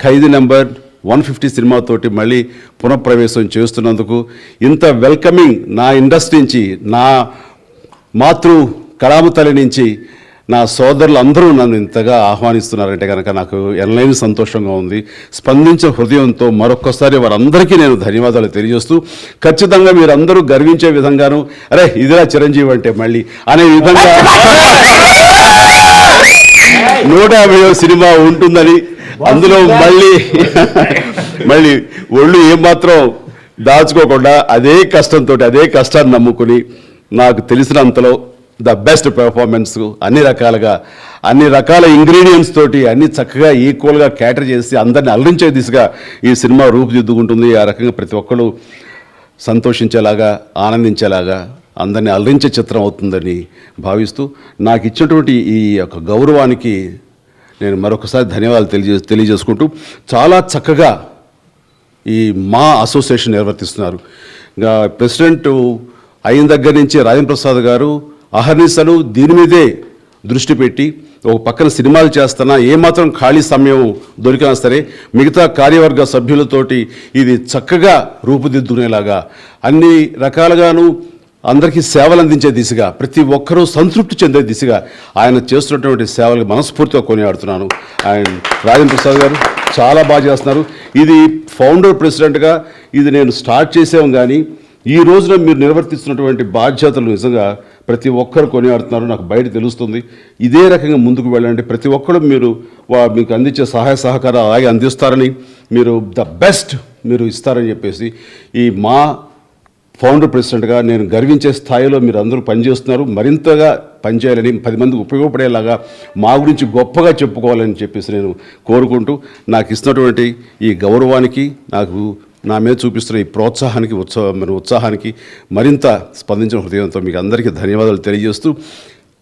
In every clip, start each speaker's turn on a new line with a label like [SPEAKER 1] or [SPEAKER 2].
[SPEAKER 1] ఖైదీ number one fifty సినిమాతోటి మళ్ళీ పునఃప్రవేశం చేస్తున్నందుకు ఇంత వెల్కమింగ్ నా ఇండస్ట్రీ నుంచి నా మాతృ కళామతల్లి నుంచి నా సోదరులు అందరూ నన్ను ఇంతగా ఆహ్వానిస్తున్నారంటే కనుక నాకు ఎనలేని సంతోషంగా ఉంది. స్పందించిన హృదయంతో మరొక్కసారి వారందరికీ నేను ధన్యవాదాలు తెలియజేస్తూ ఖచ్చితంగా మీరందరూ గర్వించే విధంగాను అరే ఇదిరా చిరంజీవి అంటే మళ్ళీ అనే విధంగా నూట యాభై సినిమా ఉంటుందని అందులో మళ్ళీ మళ్ళీ ఒళ్ళు ఏమాత్రం దాచుకోకుండా అదే కష్టంతో అదే కష్టాన్ని నమ్ముకుని నాకు తెలిసినంతలో ద బెస్ట్ పెర్ఫార్మెన్స్ అన్ని రకాలుగా అన్ని రకాల ఇంగ్రీడియంట్స్ తోటి అన్ని చక్కగా ఈక్వల్గా క్యాటర్ చేసి అందరిని అలరించే దిశగా ఈ సినిమా రూపుదిద్దుకుంటుంది. ఆ రకంగా ప్రతి ఒక్కరు సంతోషించేలాగా ఆనందించేలాగా అందరినీ అలరించే చిత్రం అవుతుందని భావిస్తూ నాకు ఇచ్చినటువంటి ఈ యొక్క గౌరవానికి నేను మరొకసారి ధన్యవాదాలు తెలియజే తెలియజేసుకుంటూ చాలా చక్కగా ఈ మా అసోసియేషన్ నిర్వర్తిస్తున్నారు. ప్రెసిడెంట్ అయిన దగ్గర నుంచి రాజేంద్ర ప్రసాద్ గారు అహర్నిశలు దీని మీదే దృష్టి పెట్టి ఒక పక్కన సినిమాలు చేస్తున్నా ఏమాత్రం ఖాళీ సమయం దొరికినా సరే మిగతా కార్యవర్గ సభ్యులతోటి ఇది చక్కగా రూపుదిద్దుకునేలాగా అన్ని రకాలుగాను అందరికీ సేవలు అందించే దిశగా ప్రతి ఒక్కరూ సంతృప్తి చెందే దిశగా ఆయన చేస్తున్నటువంటి సేవలు మనస్ఫూర్తిగా కొనియాడుతున్నాను. అండ్ రాజేంద్ర ప్రసాద్ గారు చాలా బాగా చేస్తున్నారు. ఇది ఫౌండర్ ప్రెసిడెంట్గా ఇది నేను స్టార్ట్ చేసాం కానీ ఈ రోజున మీరు నిర్వర్తిస్తున్నటువంటి బాధ్యతలు నిజంగా ప్రతి ఒక్కరు కొనియాడుతున్నారు. నాకు బయట తెలుస్తుంది. ఇదే రకంగా ముందుకు వెళ్ళండి. ప్రతి ఒక్కరు మీరు మీకు అందించే సహాయ సహకారాలు అలాగే అందిస్తారని మీరు ద బెస్ట్ మీరు ఇస్తారని చెప్పేసి ఈ మా ఫౌండర్ ప్రెసిడెంట్గా నేను గర్వించే స్థాయిలో మీరు అందరూ పనిచేస్తున్నారు. మరింతగా పనిచేయాలని పది మందికి ఉపయోగపడేలాగా మా గురించి గొప్పగా చెప్పుకోవాలని చెప్పేసి నేను కోరుకుంటూ నాకు ఇస్తున్నటువంటి ఈ గౌరవానికి నాకు నా మీద చూపిస్తున్న ఈ ప్రోత్సాహానికి ఉత్సాహం మన ఉత్సాహానికి మరింత స్పందించిన హృదయంతో మీకు అందరికీ ధన్యవాదాలు తెలియజేస్తూ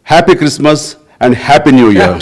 [SPEAKER 1] happy Christmas and happy new year.